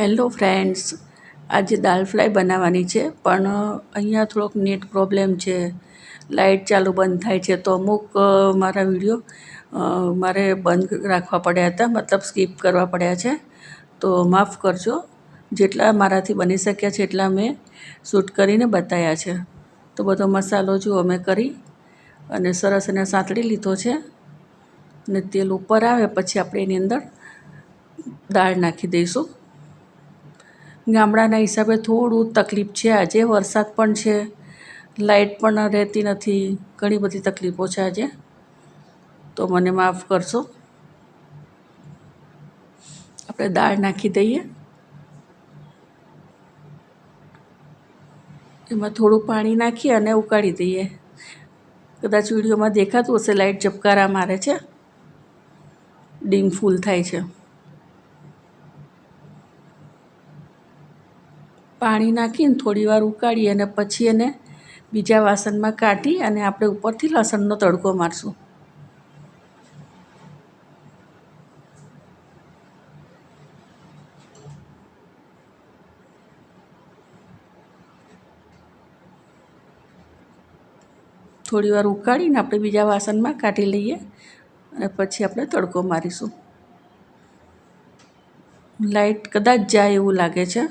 Hello friends આજે દાલ fry બનાવવાની છે, પણ અહીંયા થોડોક નેટ પ્રોબ્લેમ છે. લાઇટ ચાલુ બંધ થાય છે, તો અમુક મારા વીડિયો મારે બંધ રાખવા પડ્યા હતા, મતલબ સ્કીપ કરવા પડ્યા છે. તો માફ કરજો. જેટલા મારાથી બની શક્યા છે, એટલા મેં શૂટ કરીને બતાવ્યા છે. તો બધો મસાલો જુઓ મેં કરી અને સરસ એને સાંતળી લીધો છે અને તેલ ઉપર આવે, પછી આપણે એની અંદર દાળ નાખી દઈશું. ગામડાના હિસાબે થોડું તકલીફ છે આજે, વરસાદ પણ છે લાઇટ પણ રહેતી નથી, ઘણી બધી તકલીફો છે આજે. તો મને માફ કરશો. આપણે દાળ નાખી દઈએ. એમાં થોડું પાણી નાખી અને ઉકાળી દઈએ. કદાચ વિડીયોમાં દેખાતું હશે લાઇટ ઝબકારા મારે છે. ડીમ ફૂલ થાય છે. પાણી નાખીને થોડીવાર ઉકાળી અને પછી એને બીજા વાસણમાં કાઢી અને આપણે ઉપરથી લસણનો તડકો મારશું. થોડીવાર ઉકાળીને આપણે બીજા વાસણમાં કાઢી લઈએ અને પછી આપણે તડકો મારીશું. લાઇટ કદાચ જાય એવું લાગે છે.